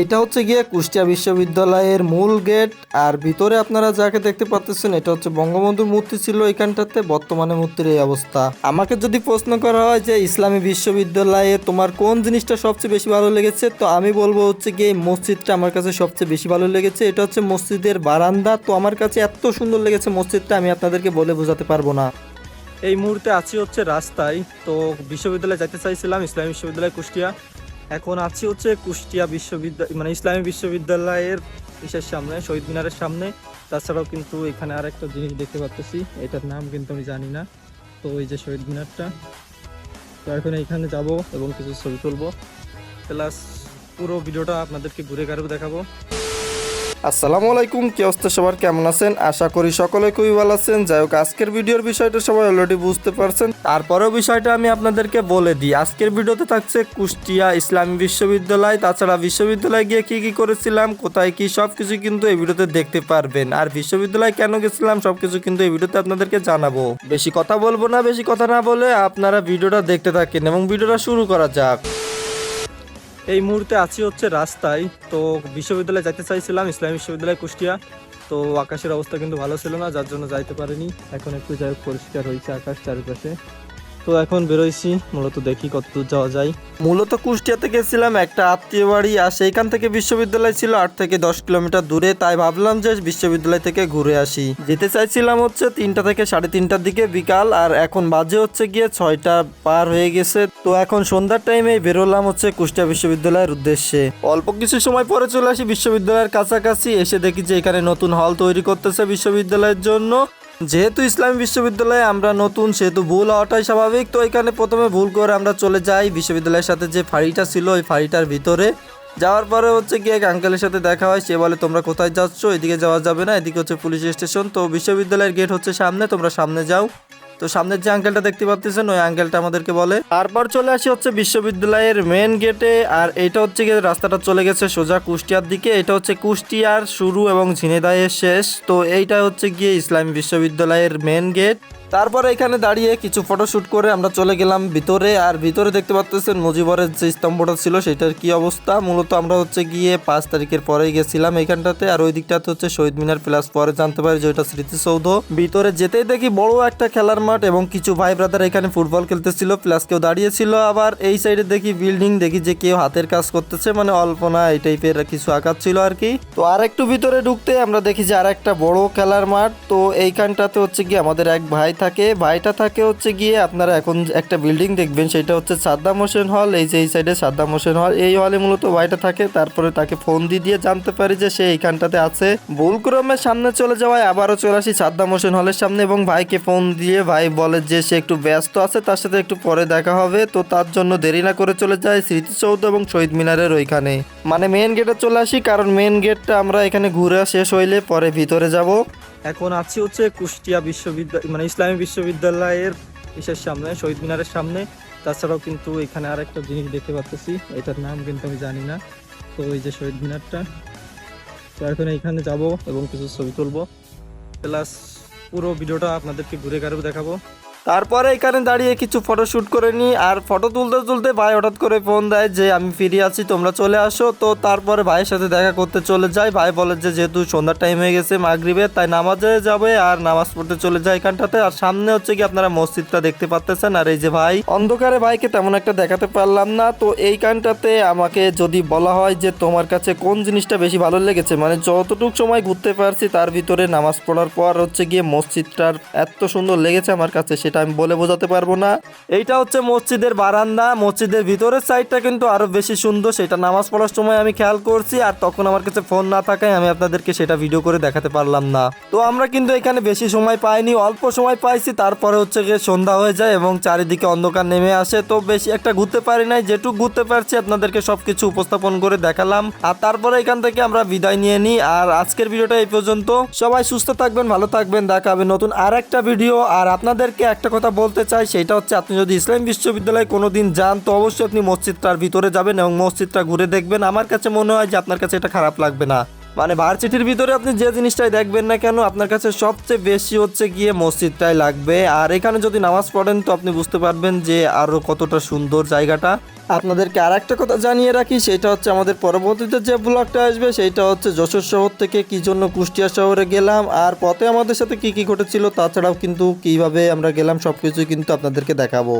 এটা হচ্ছে গিয়ে কুষ্টিয়া বিশ্ববিদ্যালয়ের মূল গেট, আর ভিতরে আপনারা যাকে দেখতে পাচ্ছেন এটা হচ্ছে বঙ্গবন্ধুর মূর্তি ছিল এখানটাতে বর্তমানে মূর্তির এই অবস্থা। আমাকে যদি প্রশ্ন করা হয় যে ইসলামী বিশ্ববিদ্যালয়ে তোমার কোন জিনিসটা সবচেয়ে বেশি ভালো লেগেছে, তো আমি বলব হচ্ছে গিয়ে মসজিদটা আমার কাছে সবচেয়ে বেশি ভালো লেগেছে। এটা হচ্ছে মসজিদের বারান্দা, তো আমার কাছে এত সুন্দর লেগেছে মসজিদটা, আমি আপনাদেরকে বলে বোঝাতে পারব না। এই মুহূর্তে আছি হচ্ছে রাস্তায়, তো বিশ্ববিদ্যালয়ে যেতে চাইছিলাম, ইসলামী বিশ্ববিদ্যালয় কুষ্টিয়া। এখন আছি হচ্ছে কুষ্টিয়া বিশ্ববিদ্যালয় মানে ইসলামী বিশ্ববিদ্যালয়ের ইসের সামনে, শহীদ মিনারের সামনে। তাছাড়াও কিন্তু এখানে আর একটা জিনিস দেখতে পাচ্ছি এটার নাম কিন্তু আমি জানি না। তো ওই যে শহীদ মিনারটা, তো এখন এখানে যাব এবং কিছু ছবি তুলবো। প্লাস পুরো ভিডিওটা আপনাদেরকে ঘুরে কারও দেখাবো। আসসালামু আলাইকুম, কি অবস্থা সবার? কেমন আছেন? আশা করি সকলে খুবই ভালো আছেন। যাই হোক, আজকের ভিডিওর বিষয়টা সবাই অলরেডি বুঝতে পারছেন। তারপরেও বিষয়টা আমি আপনাদেরকে বলে দিই। আজকের ভিডিওতে থাকছে কুষ্টিয়া ইসলামী বিশ্ববিদ্যালয়। তাছাড়া বিশ্ববিদ্যালয়ে গিয়ে কি কি করেছিলাম, কোথায় কি সব কিছু কিন্তু এই ভিডিওতে দেখতে পারবেন। আর বিশ্ববিদ্যালয়ে কেন গেছিলাম সব কিছু কিন্তু এই ভিডিওতে আপনাদেরকে জানাব। বেশি কথা বলব না, বেশি কথা না বলে আপনারা ভিডিওটা দেখতে থাকেন এবং ভিডিওটা শুরু করা যাক। এই মুহূর্তে আছি হচ্ছে রাস্তায়। তো বিশ্ববিদ্যালয়ে যাইতে চাইছিলাম, ইসলামী বিশ্ববিদ্যালয়, কুষ্টিয়া। তো আকাশের অবস্থা কিন্তু ভালো ছিল না, যার জন্য যাইতে পারিনি। এখন একটু যাই পরিষ্কার হয়েছে আকাশ চারিপাশে। তো এখন বেরোইছি, মূলত দেখি কতদূর যাওয়া যায়। মূলত কুষ্টিয়াতে গেছিলাম একটা আত্মীয় বাড়ি, আর সেইখান থেকে বিশ্ববিদ্যালয় ছিল আট থেকে দশ কিলোমিটার দূরে, তাই ভাবলাম যে বিশ্ববিদ্যালয় থেকে ঘুরে আসি। যেতে চাইছিলাম হচ্ছে তিনটা থেকে সাড়ে তিনটার দিকে বিকাল, আর এখন বাজে হচ্ছে গিয়ে ছয়টা পার হয়ে গেছে। তো এখন সন্ধ্যার টাইমে বেরোলাম হচ্ছে কুষ্টিয়া বিশ্ববিদ্যালয়ের উদ্দেশ্যে। অল্প কিছু সময় পরে চলে আসি বিশ্ববিদ্যালয়ের কাছাকাছি, এসে দেখি যে এখানে নতুন হল তৈরি করতেছে বিশ্ববিদ্যালয়ের জন্য। যেহেতু ইসলামী বিশ্ববিদ্যালয়ে আমরা নতুন, সেহেতু ভুল হওয়াটাই স্বাভাবিক, তো এখানে প্রথমে ভুল করে আমরা চলে যাই বিশ্ববিদ্যালয়ের সাথে যে ফাড়িটা ছিল, ওই ফাড়িটার ভিতরে। যাওয়ার পরে হচ্ছে গিয়ে এক আঙ্কেলের সাথে দেখা হয়, সে বলে, তোমরা কোথায় যাচ্ছ? এদিকে যাওয়া যাবে না, এদিকে হচ্ছে পুলিশ স্টেশন। তো বিশ্ববিদ্যালয়ের গেট হচ্ছে সামনে, তোমরা সামনে যাও। তো সামনের যে আঙ্কেলটা দেখতে পাচ্ছেন ওই আঙ্কেলটা আমাদেরকে বলে। তারপর চলে আসি হচ্ছে বিশ্ববিদ্যালয়ের মেন গেটে আর এটা হচ্ছে গিয়ে রাস্তাটা চলে গেছে সোজা কুষ্টিয়ার দিকে। এটা হচ্ছে কুষ্টিয়ার শুরু এবং ঝিনেদায়ের শেষ। তো এইটা হচ্ছে গিয়ে ইসলামী বিশ্ববিদ্যালয়ের মেন গেট তারপর এখানে দাঁড়িয়ে কিছু ফটোশুট করে আমরা চলে গেলাম ভিতরে। আর ভিতরে দেখতে পাচ্ছেন মুজিবরের যে স্তম্ভটা ছিল, সেটার কি অবস্থা? মূলত আমরা হচ্ছে গিয়ে পাঁচ তারিখের পরেই গেছিলাম এখানটাতে। আর ওই দিকটাতে হচ্ছে শহীদ মিনার প্লাস পরে জানতে পারি যে ওইটা স্মৃতিসৌধ। ভিতরে যেতেই দেখি বড় একটা খেলার মাঠ এবং কিছু ভাই ব্রাদার এখানে ফুটবল খেলতেছিল প্লাস কেউ দাঁড়িয়েছিল। আবার এই সাইডে দেখি বিল্ডিং দেখি যে কেউ হাতের কাজ করতেছে মানে অল্প না এই টাইপের কিছু আকার ছিল আর কি। তো আর একটু ভিতরে ঢুকতে আমরা দেখি যে আর একটা বড় খেলার মাঠ। তো এইখানটাতে হচ্ছে গিয়ে আমাদের এক ভাই থাকে ভাইটা থাকে হচ্ছে গিয়ে আপনারা এখন একটা বিল্ডিং দেখবেন, সেটা হচ্ছে সাদ্দাম হোসেন হল এই যে এই সাইডে সাদ্দাম হোসেন হল এই হলে মূলত ভাইটা থাকে, তারপরে তাকে ফোন দিয়ে দিয়ে জানতে পারি যে সে এইখানটাতে আছে। ভুলক্রমে সামনে চলে যাওয়ায় আবারও চলে আসি সাদ্দাম হোসেন হলের সামনে এবং ভাইকে ফোন দিয়ে ভাই বলে যে সে একটু ব্যস্ত আছে, তার সাথে একটু পরে দেখা হবে, তো তার জন্য দেরি না করে চলে যায় স্মৃতিসৌধ এবং শহীদ মিনারের ওইখানে। মানে মেন গেটে চলে আসি, কারণ মেন গেটটা আমরা এখানে ঘুরে শেষ হইলে পরে ভিতরে যাব। এখন আছি হচ্ছে কুষ্টিয়া বিশ্ববিদ্যালয় মানে ইসলামী বিশ্ববিদ্যালয়ের ইসের সামনে, শহীদ মিনারের সামনে। তাছাড়াও কিন্তু এখানে আর একটা জিনিস দেখতে পাচ্ছি এটার নাম কিন্তু আমি জানি না। তো ওই যে শহীদ মিনারটা, তো এখন এখানে যাব এবং কিছু ছবি তুলবো। প্লাস পুরো ভিডিওটা আপনাদেরকে ঘুরে ঘাড়েও দেখাবো। তারপরে এখানে দাঁড়িয়ে কিছু ফটো শ্যুট করে নিই আর ফটো তুলতে তুলতে ভাই হঠাৎ করে ফোন দেয় যে, আমি ফিরে আছি, তোমরা চলে আসো। তো তারপরে ভাইয়ের সাথে দেখা করতে চলে যাই। ভাই বলে যে, যেহেতু সন্ধ্যার টাইম হয়ে গেছে মাগরিবের, তাই নামাজে যাবে আর নামাজ পড়তে চলে যায় এখানটাতে। আর সামনে হচ্ছে কি আপনারা মসজিদটা দেখতে পাচ্তেছেন। আর এই যে ভাই, অন্ধকারে ভাইকে তেমন একটা দেখাতে পারলাম না। তো এইখানটাতে আমাকে যদি বলা হয় যে, তোমার কাছে কোন জিনিসটা বেশি ভালো লেগেছে? মানে যতটুকু সময় ঘুরতে পারছি, তার ভিতরে নামাজ পড়ার পর হচ্ছে গিয়ে মসজিদটার এত সুন্দর লেগেছে আমার কাছে সেটা আমি বলে বোঝাতে পারব না। এইটা হচ্ছে মসজিদের বারান্দা। মসজিদের ভিতরের সাইডটা কিন্তু আরও বেশি সুন্দর। সেটা নামাজ পড়ার সময় আমি খেয়াল করছি, আর তখন আমার কাছে ফোন না থাকায় আমি আপনাদেরকে সেটা ভিডিও করে দেখাতে পারলাম না। তো আমরা কিন্তু এখানে বেশি সময় পাইনি, অল্প সময় পাইছি। তারপরে হচ্ছে গিয়ে সন্ধ্যা হয়ে যায় এবং চারিদিকে অন্ধকার নেমে আসে। তো বেশি একটা ঘুরতে পারি নাই। যেটুকু ঘুরতে পারছি আপনাদেরকে সবকিছু উপস্থাপন করে দেখালাম। আর তারপরে এখান থেকে আমরা বিদায় নিয়ে নিই। আর আজকের ভিডিওটা এই পর্যন্ত। সবাই সুস্থ থাকবেন, ভালো থাকবেন। দেখা হবে নতুন আর একটা ভিডিও আর আপনাদেরকে একটা কথা বলতে চাই, সেটা হচ্ছে আপনি যদি ইসলাম বিশ্ববিদ্যালয়ে কোনো দিন যান, তো অবশ্যই আপনি মসজিদটার ভিতরে যাবেন এবং মসজিদটা ঘুরে দেখবেন। আমার কাছে মনে হয় যে আপনার কাছে এটা খারাপ লাগবে না। মানে ভার্সিটির ভিতরে আপনি যে জিনিসটাই দেখবেন না কেন, আপনার কাছে সবচেয়ে বেশি হচ্ছে গিয়ে মসজিদটাই লাগবে। আর এখানে যদি নামাজ পড়েন, তো আপনি বুঝতে পারবেন যে আরও কতটা সুন্দর জায়গাটা। আপনাদেরকে আর একটা কথা জানিয়ে রাখি, সেটা হচ্ছে আমাদের পরবর্তীতে যে ব্লগটা আসবে, সেটা হচ্ছে যশোর শহর থেকে কি জন্য কুষ্টিয়া শহরে গেলাম, আর পথে আমাদের সাথে কি কি ঘটেছিল, তাছাড়াও কিন্তু কীভাবে আমরা গেলাম সবকিছু কিন্তু আপনাদেরকে দেখাবো।